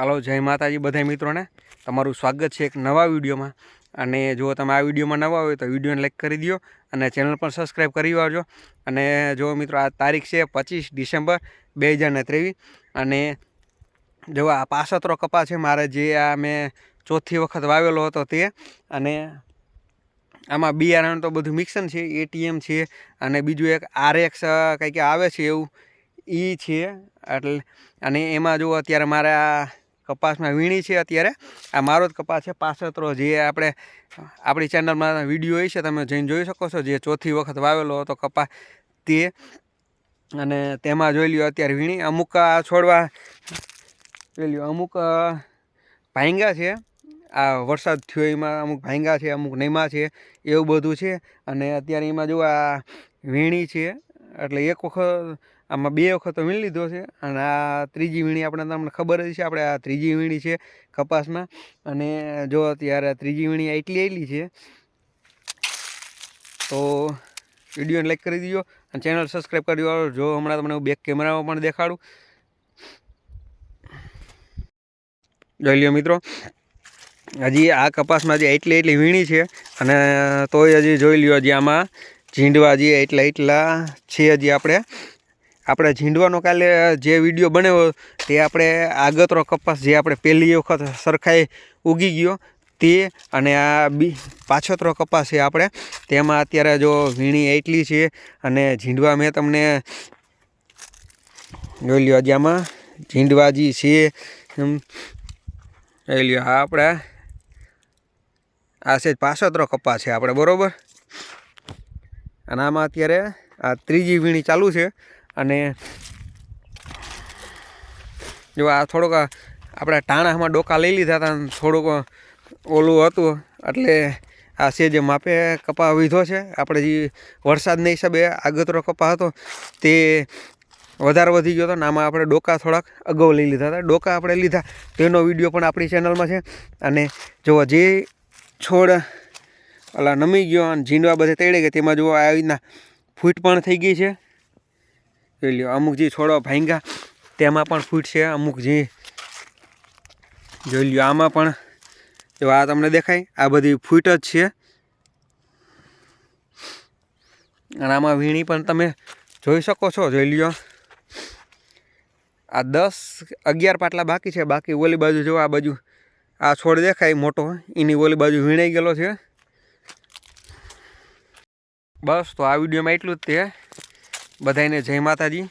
હાલો, જય માતાજી બધા મિત્રોને. તમારું સ્વાગત છે એક નવા વિડીયોમાં. અને જો તમે આ વિડીયોમાં નવા હોય તો વિડીયોને લાઈક કરી દો અને ચેનલ પણ સબસ્ક્રાઈબ કરી વાળજો. અને જો મિત્રો, આ તારીખ છે પચીસ ડિસેમ્બર બે હજાર ત્રેવીસ. અને જો આ પાસતરો કપા છે, મારે જે આ મેં ચોથી વખત વાવેલો હતો તે. અને આમાં બિયારણ તો બધું મિક્સન છે, એટીએમ છે, અને બીજું એક આરએક્સ કંઈક આવે છે એવું એ છે. એટલે, અને એમાં જો અત્યારે મારે કપાસમાં વીણી છે અત્યારે. આ મારો જ કપાસ છે પાસતરો જે આપણે, આપણી ચેનલમાં વીડિયો છે, તમે જઈને જોઈ શકો છો, જે ચોથી વખત વાવેલો હતો કપાસ તે. અને તેમાં જોઈ લ્યો, અત્યારે વીણી, અમુક, આ છોડવા, જોઈ લ્યો, અમુક ભાંગા છે. આ વરસાદ થયો એમાં, અમુક ભાંગા છે, અમુક નૈમા છે, એવું બધું છે. અને અત્યારે એમાં જો આ વીણી છે એટલે એક વખત આમાં બે વખત વીણી લીધો છે. અને આ ત્રીજી વીણી આપણે તમને ખબર જ છે, આપણે આ ત્રીજી વીણી છે કપાસમાં. અને જો અત્યારે ત્રીજી વીણી એટલી આવેલી છે, તો વિડીયોને લાઈક કરી દીજો અને ચેનલ સબસ્ક્રાઈબ કરી દો જો હમણાં તમને બેક કેમેરામાં પણ દેખાડું. જોઈ લ્યો મિત્રો, હજી આ કપાસમાં જે એટલી એટલી વીણી છે, અને તોય હજી જોઈ લ્યો હજી આમાં ઝીંડવા જે એટલા એટલા છે હજી આપણે. આપણે ઝીંડવાનો કાલે જે વીડિયો બનાવ્યો તે આપણે આગતરો કપાસ જે આપણે પહેલી વખત સરખાઈ ઉગી ગયો તે અને આ બી પાછોતરો કપાસ છે આપણે. તેમાં અત્યારે જો વીણી એટલી છે અને ઝીંડવા મેં તમને જોઈ લ્યો હજી આમાં ઝીંડવાજી છે. જોઈ લ્યો આ આપણે, આ છે પાછોતરો કપાસ છે આપણે, બરાબર? અને આમાં અત્યારે આ ત્રીજી વીણી ચાલુ છે. અને જો આ થોડોક આપણે ટાણામાં ડોકા લઈ લીધા હતા થોડુંક ઓલું હતું. એટલે આ છે જે માપે કપા વીધો છે. આપણે જે વરસાદના હિસાબે આગતરો કપા હતો તે વધારે વધી ગયો હતો ને આમાં આપણે ડોકા થોડાક અગાઉ લઈ લીધા હતા. ડોકા આપણે લીધા. તેનો વીડિયો પણ આપણી ચેનલમાં છે. અને જો જે છોડ ઓલા નમી ગયો અને ઝીંડવા બધે તેડે ગયા. તેમાં જુઓ આવી રીતના ફૂટ પણ થઈ ગઈ છે. જોઈ લ્યો, અમુક જે છોડો ભાંગ્યા, તેમાં પણ ફૂટ છે. અમુક જે, જોઈ લ્યો, આમાં પણ જો આ તમને દેખાય, આ બધી ફૂટ જ છે. અને આમાં વીણી પણ તમે જોઈ શકો છો, જોઈ લ્યો. આ દસ અગિયાર પાટલા બાકી છે. બાકી ઓલી બાજુ જો આ બાજુ આ છોડ દેખાય મોટો, એની ઓલી બાજુ વીણાઈ ગયેલો છે. બસ તો આ વિડીયોમાં એટલું જ તે. બધાને જય માતાજી.